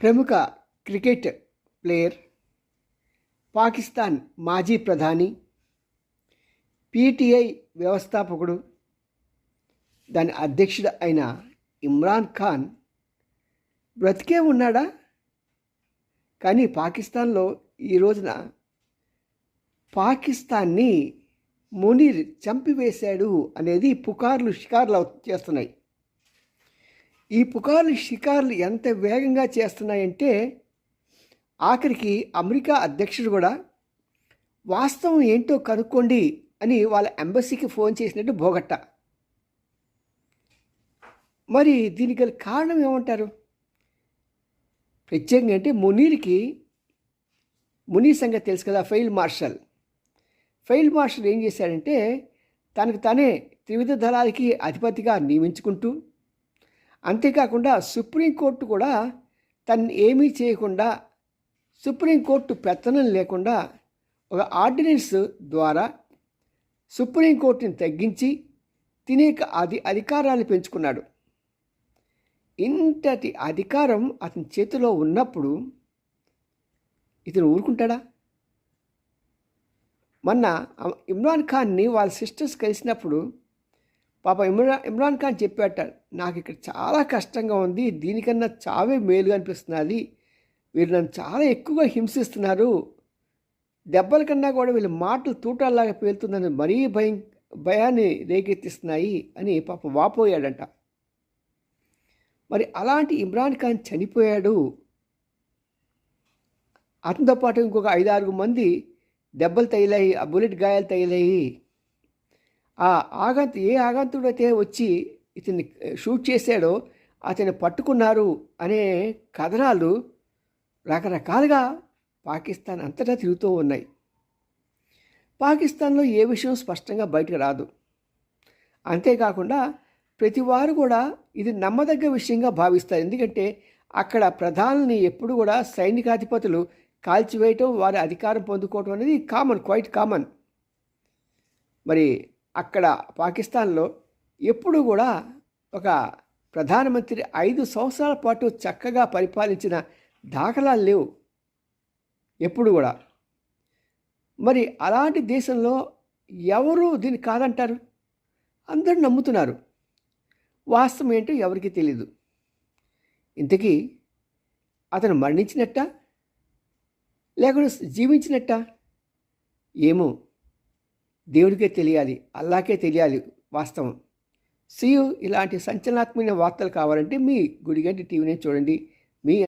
ప్రముఖ cricket player Pakistan మాజీ ప్రధాని పీటీఐ వ్యవస్థాపకుడు దాని అధ్యక్షుడు అయిన ఇమ్రాన్ ఖాన్ బ్రతికే ఉన్నాడా? కానీ పాకిస్తాన్లో ఈ రోజున పాకిస్తాన్ని మునీర్ చంపివేశాడు అనేది పుకార్లు షికార్లు చేస్తున్నాయి. ఈ పుకార్లు షికార్లు ఎంత వేగంగా చేస్తున్నాయంటే ఆఖరికి అమెరికా అధ్యక్షుడు కూడా వాస్తవం ఏంటో కనుక్కోండి అని వాళ్ళ ఎంబసీకి ఫోన్ చేసినట్టు బోగట్ట. మరి దీనికి గల కారణం ఏమంటారు? ప్రత్యేకంగా అంటే మునీర్కి మునీ సంగతి తెలుసు కదా ఫెయిల్ మార్షల్. ఫెయిల్ మార్షల్ ఏం చేశాడంటే తనకు తనే త్రివిధ దళాలకి అధిపతిగా నియమించుకుంటూ అంతేకాకుండా సుప్రీంకోర్టు కూడా తను ఏమీ చేయకుండా సుప్రీంకోర్టు పెత్తనం లేకుండా ఒక ఆర్డినెన్స్ ద్వారా సుప్రీంకోర్టుని తగ్గించి తినేక అది అధికారాలు పెంచుకున్నాడు. ఇంతటి అధికారం అతని చేతిలో ఉన్నప్పుడు ఇతను ఊరుకుంటాడా? మొన్న ఇమ్రాన్ ఖాన్ని వాళ్ళ సిస్టర్స్ కలిసినప్పుడు పాప ఇమ్రాన్ ఇమ్రాన్ ఖాన్ చెప్పాట నాకు ఇక్కడ చాలా కష్టంగా ఉంది దీనికన్నా చావే మేలుగా అనిపిస్తున్నది వీరు నన్ను చాలా ఎక్కువగా హింసిస్తున్నారు. దెబ్బల కన్నా కూడా వీళ్ళ మాటలు తూటాల్లాగా పేలుతుందని మరీ భయం భయాన్ని రేకెత్తిస్తున్నాయి అని పాప వాపోయాడంట. మరి అలాంటి ఇమ్రాన్ ఖాన్ చనిపోయాడు. అతనితో పాటు ఇంకొక ఐదారు మంది దెబ్బలు తగిలాయి ఆ బుల్లెట్ గాయాలు తగిలాయి. ఆ ఆగంతు ఏ ఆగంతుడైతే వచ్చి ఇతన్ని షూట్ చేశాడో అతన్ని పట్టుకున్నారు అనే కథనాలు రకరకాలుగా పాకిస్తాన్ అంతటా తిరుగుతూ ఉన్నాయి. పాకిస్తాన్లో ఏ విషయం స్పష్టంగా బయటకు రాదు. అంతేకాకుండా ప్రతి వారు కూడా ఇది నమ్మదగ్గ విషయంగా భావిస్తారు. ఎందుకంటే అక్కడ ప్రధానుల్ని ఎప్పుడు కూడా సైనికాధిపతులు కాల్చివేయటం వారి అధికారం పొందుకోవటం అనేది కామన్ క్వైట్ కామన్ మరి అక్కడ పాకిస్తాన్లో ఎప్పుడు కూడా ఒక ప్రధానమంత్రి ఐదు సంవత్సరాల పాటు చక్కగా పరిపాలించిన దాఖలాలు లేవు. ఎప్పుడు కూడా. మరి అలాంటి దేశంలో ఎవరు దీన్ని కాదంటారు? అందరూ నమ్ముతున్నారు. వాస్తవం ఏంటో ఎవరికీ తెలియదు ఇంతకీ అతను మరణించినట్ట? లేకుండా జీవించినట్ట? ఏమో. దేవుడికే తెలియాలి అల్లాకే తెలియాలి వాస్తవం. సియు ఇలాంటి సంచలనాత్మకమైన వార్తలు కావాలంటే మీ గుడిగంటి టీవీనే చూడండి. మీ